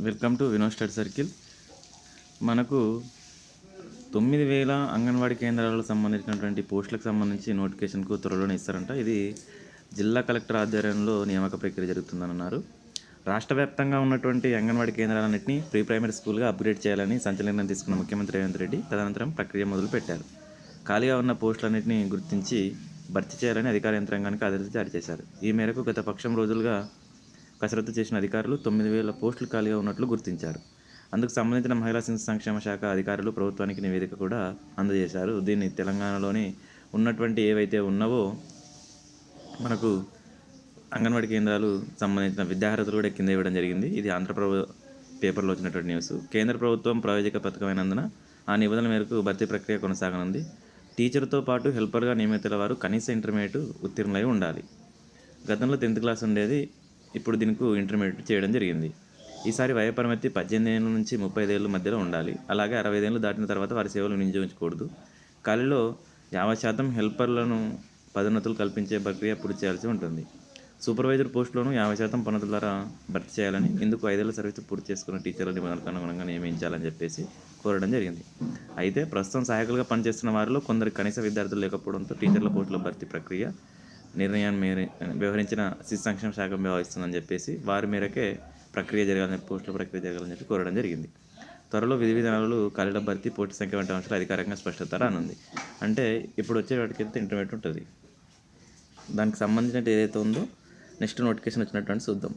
Welcome to Vino study circle. మనకు తొమ్మిది వేల అంగన్వాడీ కేంద్రాలకు సంబంధించినటువంటి పోస్టులకు సంబంధించి నోటిఫికేషన్కు త్వరలోనే ఇస్తారంట. ఇది జిల్లా కలెక్టర్ ఆధ్వర్యంలో నియామక ప్రక్రియ జరుగుతుందని అన్నారు రాష్ట్ర వ్యాప్తంగా ఉన్నటువంటి అంగన్వాడీ కేంద్రాలన్నింటినీ ప్రీ ప్రైమరీ స్కూల్గా అప్గ్రేడ్ చేయాలని సంచలనం తీసుకున్న ముఖ్యమంత్రి రేవంత్ రెడ్డి తదనంతరం ప్రక్రియ మొదలుపెట్టారు ఖాళీగా ఉన్న పోస్టులన్నింటినీ గుర్తించి భర్తీ చేయాలని అధికార యంత్రాంగానికి ఆదేశాలు జారీ చేశారు. ఈ మేరకు గత పక్షం రోజులుగా కసరత్తు చేసిన అధికారులు తొమ్మిది వేల పోస్టులు ఖాళీగా ఉన్నట్లు గుర్తించారు. అందుకు సంబంధించిన మహిళా శిశు సంక్షేమ శాఖ అధికారులు ప్రభుత్వానికి నివేదిక కూడా అందజేశారు. దీన్ని తెలంగాణలోని ఉన్నటువంటి ఏవైతే ఉన్నావో మనకు అంగన్వాడీ కేంద్రాలు సంబంధించిన విద్యార్హతలు కూడా కింద ఇవ్వడం జరిగింది. ఇది ఆంధ్రప్రభ పేపర్లో వచ్చినటువంటి న్యూస్. కేంద్ర ప్రభుత్వం ప్రాయోజక పథకమైనందున ఆ నిబంధనల మేరకు భర్తీ ప్రక్రియ కొనసాగనుంది. టీచర్తో పాటు హెల్పర్గా నియమితుల వారు కనీస ఇంటర్మీడియట్ ఉత్తీర్ణులై ఉండాలి. గతంలో టెన్త్ క్లాస్ ఉండేది ఇప్పుడు దీనికి ఇంటర్మీడియట్ చేయడం జరిగింది. ఈసారి వయోపరిమితి పద్దెనిమిది ఏళ్ళ నుంచి ముప్పై ఐదేళ్ళ మధ్యలో ఉండాలి. అలాగే అరవై ఏళ్ళు దాటిన తర్వాత వారి సేవలు వినియోగించకూడదు. ఖాళీలో యాభై శాతం హెల్పర్లను పదోన్నతులు కల్పించే ప్రక్రియ పూర్తి చేయాల్సి ఉంటుంది. సూపర్వైజర్ పోస్టులను యాభై శాతం పనుల ద్వారా భర్తీ చేయాలని ఇందుకు ఐదేళ్ళ సర్వీస్ పూర్తి చేసుకున్న టీచర్ల నిబంధనలకు అనుగుణంగా నియమించాలని చెప్పేసి కోరడం జరిగింది. అయితే ప్రస్తుతం సహాయకులుగా పనిచేస్తున్న వారిలో కొందరు కనీస విద్యార్థులు లేకపోవడంతో టీచర్ల పోస్టుల భర్తీ ప్రక్రియ నిర్ణయాన్ని మేర వ్యవహరించిన శిశు సంక్షేమ శాఖ వ్యవహరిస్తుందని చెప్పేసి వారి మేరకే ప్రక్రియ జరగాలని పోస్టుల ప్రక్రియ జరగాలని చెప్పి కోరడం జరిగింది. త్వరలో విధి విధానాలు ఖాళీల భర్తీ పోటీ సంఖ్య వంటి అంశాలు అధికారికంగా స్పష్టత రానుంది. అంటే ఇప్పుడు వచ్చే వాటికైతే ఇంటర్మీడియట్ ఉంటుంది. దానికి సంబంధించినట్టు ఏదైతే ఉందో నెక్స్ట్ నోటిఫికేషన్ వచ్చినటువంటి చూద్దాం.